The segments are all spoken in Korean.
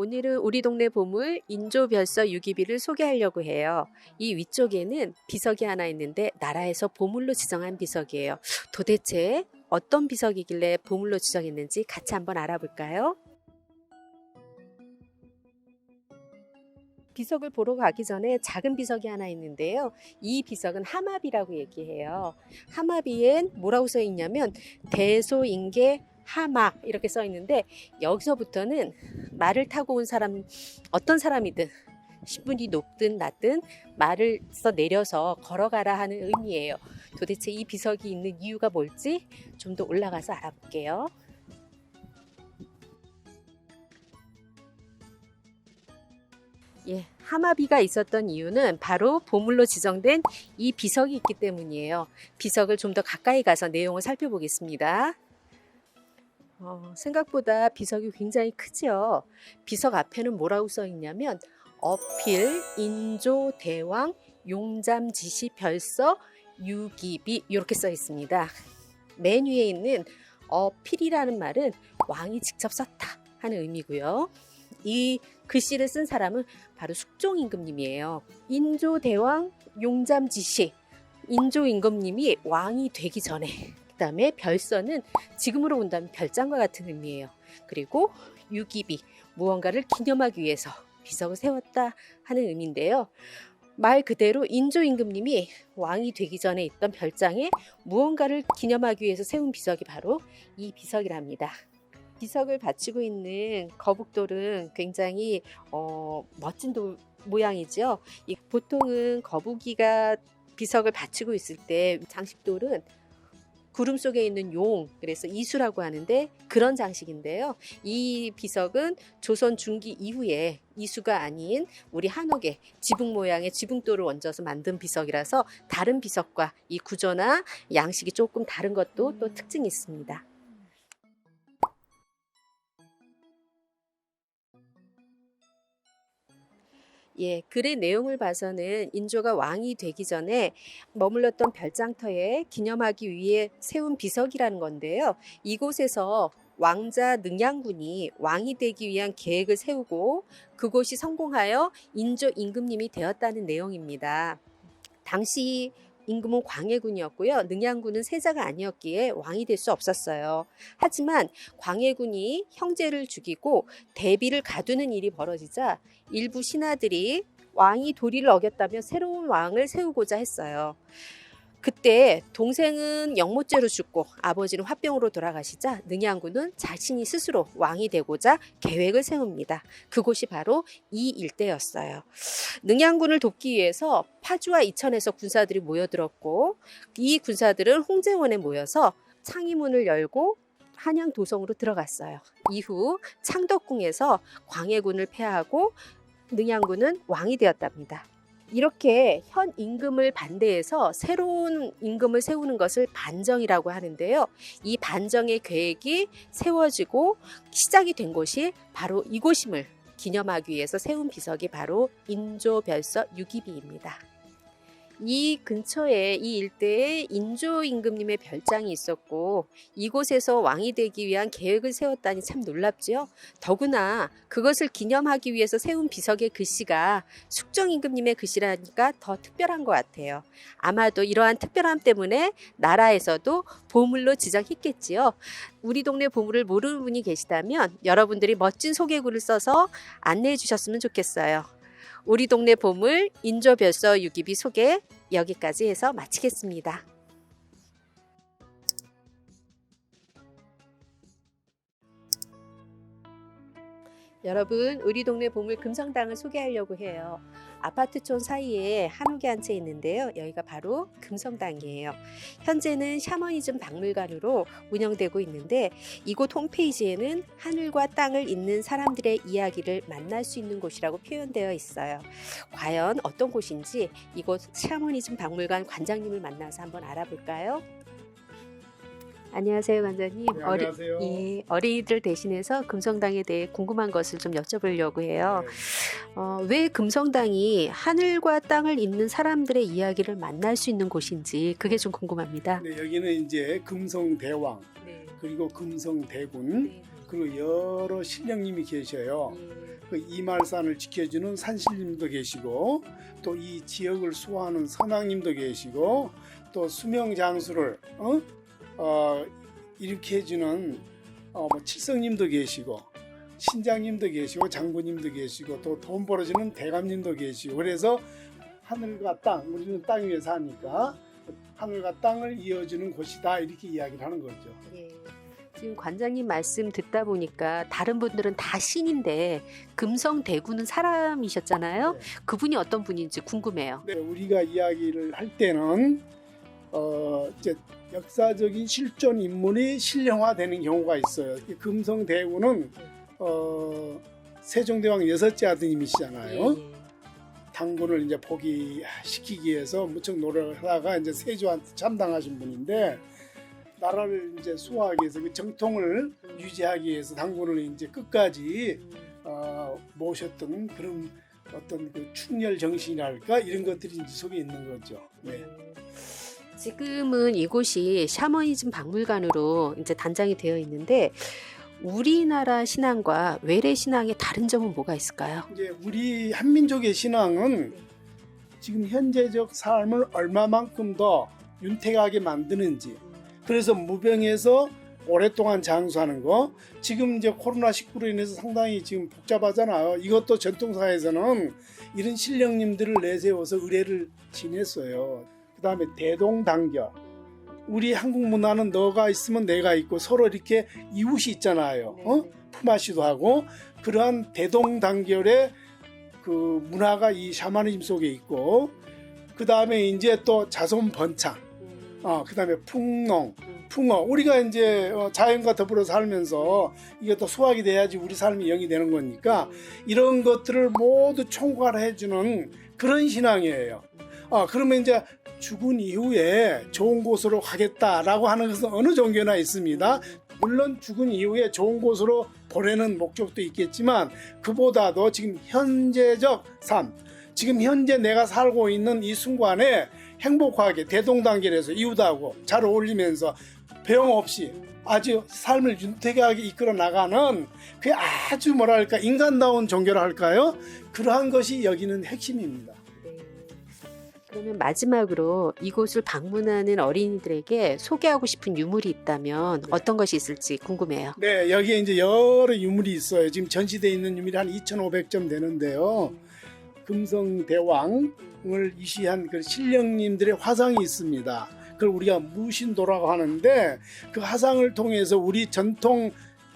오늘은 우리 동네 보물 인조별서 유기비를 소개하려고 해요. 이 위쪽에는 비석이 하나 있는데 나라에서 보물로 지정한 비석이에요. 도대체 어떤 비석이길래 보물로 지정했는지 같이 한번 알아볼까요? 비석을 보러 가기 전에 작은 비석이 하나 있는데요. 이 비석은 하마비라고 얘기해요. 하마비엔 뭐라고 써 있냐면 대소인계 하마 이렇게 써 있는데 여기서부터는 말을 타고 온 사람 어떤 사람이든 신분이 높든 낮든 말을 써 내려서 걸어가라 하는 의미예요. 도대체 이 비석이 있는 이유가 뭘지 좀 더 올라가서 알아볼게요. 예, 하마비가 있었던 이유는 바로 보물로 지정된 이 비석이 있기 때문이에요. 비석을 좀 더 가까이 가서 내용을 살펴보겠습니다. 어, 생각보다 비석이 굉장히 크죠. 비석 앞에는 뭐라고 써 있냐면 어필, 인조, 대왕, 용잠, 지시, 별서, 유기비 이렇게 써 있습니다. 맨 위에 있는 어필이라는 말은 왕이 직접 썼다 하는 의미고요. 이 글씨를 쓴 사람은 바로 숙종 임금님이에요. 인조 대왕 용잠 지시 인조 임금님이 왕이 되기 전에 그다음에 별서는 지금으로 본다면 별장과 같은 의미예요. 그리고 유기비 무언가를 기념하기 위해서 비석을 세웠다 하는 의미인데요. 말 그대로 인조 임금님이 왕이 되기 전에 있던 별장에 무언가를 기념하기 위해서 세운 비석이 바로 이 비석이랍니다. 비석을 받치고 있는 거북돌은 굉장히 어, 멋진 돌 모양이죠. 이 보통은 거북이가 비석을 받치고 있을 때 장식돌은 구름 속에 있는 용, 그래서 이수라고 하는데 그런 장식인데요. 이 비석은 조선 중기 이후에 이수가 아닌 우리 한옥의 지붕 모양의 지붕돌을 얹어서 만든 비석이라서 다른 비석과 이 구조나 양식이 조금 다른 것도 또 특징이 있습니다. 예, 글의 내용을 봐서는 인조가 왕이 되기 전에 머물렀던 별장터에 기념하기 위해 세운 비석이라는 건데요. 이곳에서 왕자 능양군이 왕이 되기 위한 계획을 세우고 그곳이 성공하여 인조 임금님이 되었다는 내용입니다. 당시 임금은 광해군이었고요. 능양군은 세자가 아니었기에 왕이 될 수 없었어요. 하지만 광해군이 형제를 죽이고 대비를 가두는 일이 벌어지자 일부 신하들이 왕이 도리를 어겼다며 새로운 왕을 세우고자 했어요. 그때 동생은 영모죄로 죽고 아버지는 화병으로 돌아가시자 능양군은 자신이 스스로 왕이 되고자 계획을 세웁니다. 그곳이 바로 이 일대였어요. 능양군을 돕기 위해서 파주와 이천에서 군사들이 모여들었고 이 군사들은 홍제원에 모여서 창의문을 열고 한양 도성으로 들어갔어요. 이후 창덕궁에서 광해군을 패하고 능양군은 왕이 되었답니다. 이렇게 현 임금을 반대해서 새로운 임금을 세우는 것을 반정이라고 하는데요. 이 반정의 계획이 세워지고 시작이 된 곳이 바로 이곳임을 기념하기 위해서 세운 비석이 바로 인조별서 유기비입니다. 이 근처에 이 일대에 인조 임금님의 별장이 있었고 이곳에서 왕이 되기 위한 계획을 세웠다니 참 놀랍지요. 더구나 그것을 기념하기 위해서 세운 비석의 글씨가 숙정 임금님의 글씨라니까 더 특별한 것 같아요. 아마도 이러한 특별함 때문에 나라에서도 보물로 지정했겠지요. 우리 동네 보물을 모르는 분이 계시다면 여러분들이 멋진 소개글을 써서 안내해 주셨으면 좋겠어요. 우리 동네 보물 인조별서 유기비 소개 여기까지 해서 마치겠습니다. 여러분, 우리 동네 보물 금성당을 소개하려고 해요. 아파트촌 사이에 한옥이 한 채 있는데요. 여기가 바로 금성당이에요. 현재는 샤머니즘 박물관으로 운영되고 있는데 이곳 홈페이지에는 하늘과 땅을 잇는 사람들의 이야기를 만날 수 있는 곳이라고 표현되어 있어요. 과연 어떤 곳인지 이곳 샤머니즘 박물관 관장님을 만나서 한번 알아볼까요? 안녕하세요, 관장님. 네, 안녕하세요. 어리, 예, 어린이들 대신해서 금성당에 대해 궁금한 것을 좀 여쭤보려고 해요. 네. 어, 왜 금성당이 하늘과 땅을 잇는 사람들의 이야기를 만날 수 있는 곳인지 그게 좀 궁금합니다. 네, 여기는 이제 금성 대왕 네. 그리고 금성 대군 그리고 여러 신령님이 계셔요. 그 이말산을 지켜주는 산신님도 계시고 또 이 지역을 수호하는 선왕님도 계시고 또 수명 장수를 어? 어, 이렇게 해주는 어, 뭐 칠성님도 계시고 신장님도 계시고 장군님도 계시고 또 돈 벌어주는 대감님도 계시고 그래서 하늘과 땅 우리는 땅 위에 사니까 하늘과 땅을 이어주는 곳이다 이렇게 이야기를 하는 거죠. 예. 지금 관장님 말씀 듣다 보니까 다른 분들은 다 신인데 금성 대구는 사람이셨잖아요. 네. 그분이 어떤 분인지 궁금해요. 네, 우리가 이야기를 할 때는 어, 이제 역사적인 실존 인물이 신령화되는 경우가 있어요. 이 금성 대구는 어, 세종대왕 여섯째 아드님이시잖아요. 예, 예. 당군을 이제 포기시키기 위해서 무척 노력을 하다가 이제 세조한테 참당하신 분인데 나라를 이제 수호하기 위해서 그 정통을 유지하기 위해서 당군을 이제 끝까지 음, 어, 모셨던 그런 어떤 그 충렬 정신이랄까 이런 것들이 이제 속에 있는 거죠. 네. 음. 지금은 이곳이 샤머니즘 박물관으로 이제 단장이 되어 있는데 우리나라 신앙과 외래 신앙의 다른 점은 뭐가 있을까요? 이제 우리 한민족의 신앙은 지금 현재적 삶을 얼마만큼 더 윤택하게 만드는지 그래서 무병에서 오랫동안 장수하는 거 지금 이제 코로나 19로 인해서 상당히 지금 복잡하잖아요. 이것도 전통사에서는 이런 신령님들을 내세워서 의례를 지냈어요. 그 다음에 대동단결. 우리 한국 문화는 너가 있으면 내가 있고 서로 이렇게 이웃이 있잖아요. 어? 품앗이도 하고 그러한 대동단결의 그 문화가 이 샤머니즘 속에 있고 그 다음에 이제 또 자손 번창, 어, 그 다음에 풍농, 풍어. 우리가 이제 어, 자연과 더불어 살면서 이게 또 수확이 돼야지 우리 삶이 영이 되는 거니까 이런 것들을 모두 총괄해주는 그런 신앙이에요. 어, 그러면 이제 죽은 이후에 좋은 곳으로 가겠다라고 하는 것은 어느 종교나 있습니다. 물론 죽은 이후에 좋은 곳으로 보내는 목적도 있겠지만 그보다도 지금 현재적 삶, 지금 현재 내가 살고 있는 이 순간에 행복하게 대동단결해서 이웃하고 잘 어울리면서 배움 없이 아주 삶을 윤택하게 이끌어 나가는 그 아주 뭐랄까 인간다운 종교라 할까요? 그러한 것이 여기는 핵심입니다. 네. 그러면 마지막으로 이곳을 방문하는 어린이들에게 소개하고 싶은 유물이 있다면 네. 어떤 것이 있을지 궁금해요. 네, 여기에 이제 여러 유물이 있어요. 지금 전시되어 있는 유물이 한 2,500점 되는데요. 금성 대왕을 이시한 그 신령님들의 화상이 있습니다. 그걸 우리가 무신도라고 하는데 그 화상을 통해서 우리 전통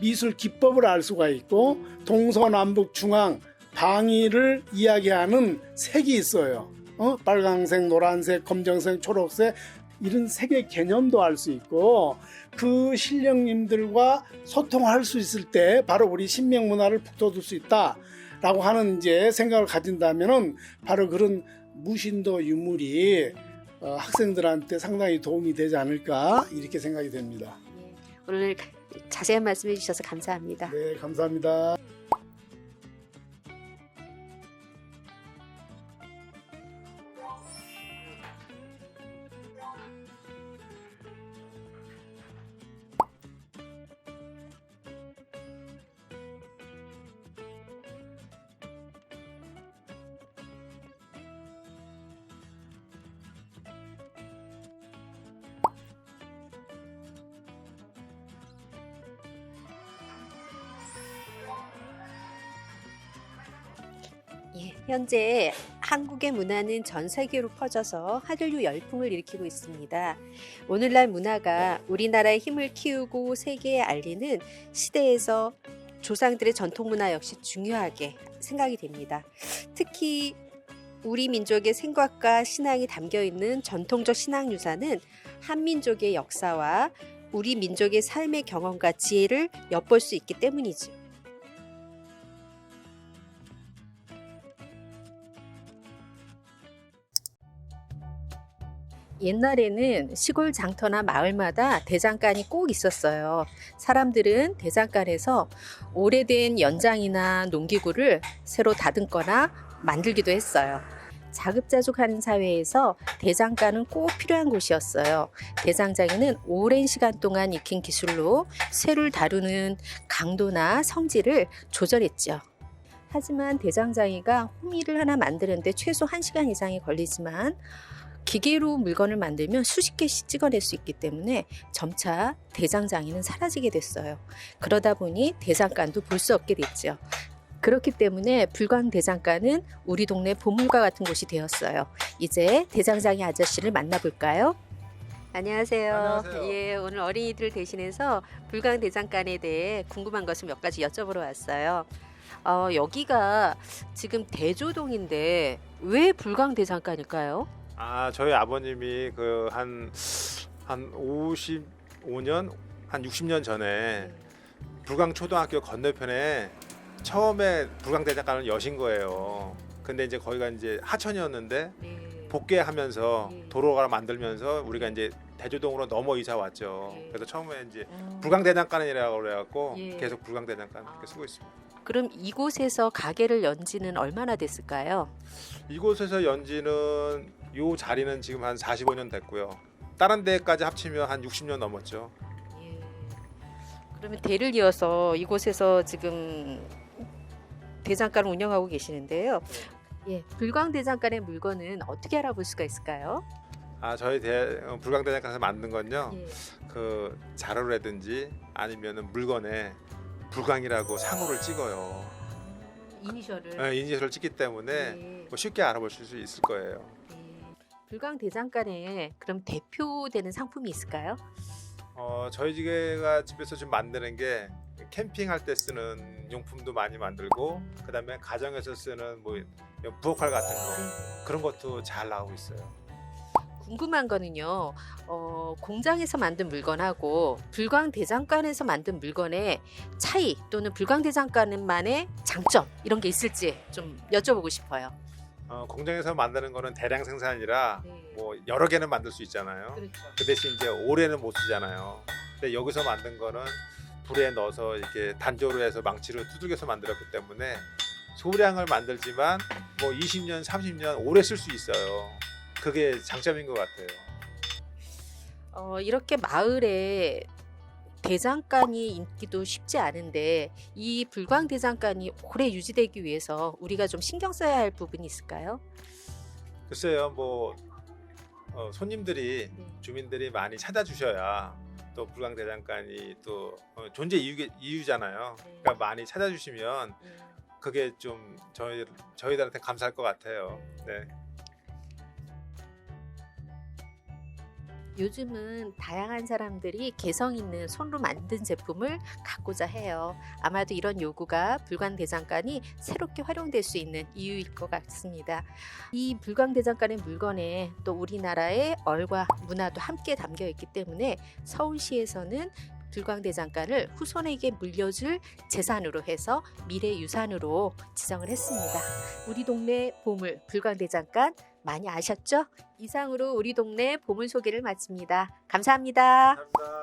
미술 기법을 알 수가 있고 동서남북 중앙 방위를 이야기하는 색이 있어요. 어? 빨강색, 노란색, 검정색, 초록색 이런 색의 개념도 알 수 있고 그 신령님들과 소통할 수 있을 때 바로 우리 신명 문화를 북돋을 수 있다라고 하는 이제 생각을 가진다면은 바로 그런 무신도 유물이 어, 학생들한테 상당히 도움이 되지 않을까 이렇게 생각이 됩니다. 네. 오늘 자세한 말씀해 주셔서 감사합니다. 네, 감사합니다. 예, 현재 한국의 문화는 전 세계로 퍼져서 한류 열풍을 일으키고 있습니다. 오늘날 문화가 우리나라의 힘을 키우고 세계에 알리는 시대에서 조상들의 전통 문화 역시 중요하게 생각이 됩니다. 특히 우리 민족의 생각과 신앙이 담겨 있는 전통적 신앙 유산은 한민족의 역사와 우리 민족의 삶의 경험과 지혜를 엿볼 수 있기 때문이죠. 옛날에는 시골 장터나 마을마다 대장간이 꼭 있었어요. 사람들은 대장간에서 오래된 연장이나 농기구를 새로 다듬거나 만들기도 했어요. 자급자족하는 사회에서 대장간은 꼭 필요한 곳이었어요. 대장장에는 오랜 시간 동안 익힌 기술로 쇠를 다루는 강도나 성질을 조절했죠. 하지만 대장장이가 호미를 하나 만드는데 최소 1시간 이상이 걸리지만 기계로 물건을 만들면 수십 개씩 찍어낼 수 있기 때문에 점차 대장장이는 사라지게 됐어요. 그러다 보니 대장간도 볼 수 없게 됐죠. 그렇기 때문에 불광 대장간은 우리 동네 보물과 같은 곳이 되었어요. 이제 대장장이 아저씨를 만나볼까요? 안녕하세요. 안녕하세요. 예, 오늘 어린이들 대신해서 불광 대장간에 대해 궁금한 것을 몇 가지 여쭤보러 왔어요. 어, 여기가 지금 대조동인데 왜 불광 대장간일까요? 아 저희 아버님이 그 한 한 55년 한 60년 전에 불광 초등학교 건너편에 처음에 불광 대장간을 여신 거예요. 근데 이제 거기가 이제 하천이었는데 네. 복개하면서 예. 도로가 만들면서 우리가 이제 대조동으로 넘어 이사 왔죠. 예. 그래서 처음에 이제 음. 불광 대장간이라고 그래갖고 예. 계속 불광 대장간 아. 이렇게 쓰고 있습니다. 그럼 이곳에서 가게를 연 지는 얼마나 됐을까요? 이곳에서 연지는 요 자리는 지금 한 45년 됐고요. 다른 데까지 합치면 한 60년 넘었죠. 예. 그러면 대를 이어서 이곳에서 지금 대장간을 운영하고 계시는데요. 예, 불광 대장간의 물건은 어떻게 알아볼 수가 있을까요? 아 저희 대 어, 불광 대장간에서 만든 건요. 예. 그 자료라든지 아니면은 물건에 불광이라고 상호를 찍어요. 이니셜을. 예, 이니셜을 찍기 때문에 예. 뭐 쉽게 알아보실 수 있을 거예요. 예. 불광 대장간에 그럼 대표되는 상품이 있을까요? 어 저희 집가 집에서 지금 만드는 게 캠핑할 때 쓰는 용품도 많이 만들고 그다음에 가정에서 쓰는 뭐 부엌칼 같은 거 그런 것도 잘 나오고 있어요. 궁금한 거는요. 어, 공장에서 만든 물건하고 불광 대장간에서 만든 물건의 차이 또는 불광 대장간만의 장점 이런 게 있을지 좀 여쭤보고 싶어요. 어, 공장에서 만드는 거는 대량 생산이라 네. 뭐 여러 개는 만들 수 있잖아요. 그렇죠. 그 대신 이제 오래는 못 쓰잖아요. 근데 여기서 만든 거는 불에 넣어서 이렇게 단조로 해서 망치로 두들겨서 만들었기 때문에 소량을 만들지만 뭐 20년, 30년 오래 쓸 수 있어요. 그게 장점인 것 같아요. 어, 이렇게 마을에 대장간이 인기도 쉽지 않은데 이 불광 대장간이 오래 유지되기 위해서 우리가 좀 신경 써야 할 부분이 있을까요? 글쎄요, 뭐 어, 손님들이 네. 주민들이 많이 찾아주셔야 또 불광 대장간이 또 어, 존재 이유, 이유잖아요. 그러니까 많이 찾아주시면 그게 좀 저희 저희들한테 감사할 것 같아요. 네. 요즘은 다양한 사람들이 개성 있는 손으로 만든 제품을 갖고자 해요. 아마도 이런 요구가 불광대장간이 새롭게 활용될 수 있는 이유일 것 같습니다. 이 불광대장간의 물건에 또 우리나라의 얼과 문화도 함께 담겨 있기 때문에 서울시에서는 불광대장간을 후손에게 물려줄 재산으로 해서 미래 유산으로 지정을 했습니다. 우리 동네 보물 불광대장간 많이 아셨죠? 이상으로 우리 동네 보물 소개를 마칩니다. 감사합니다. 감사합니다.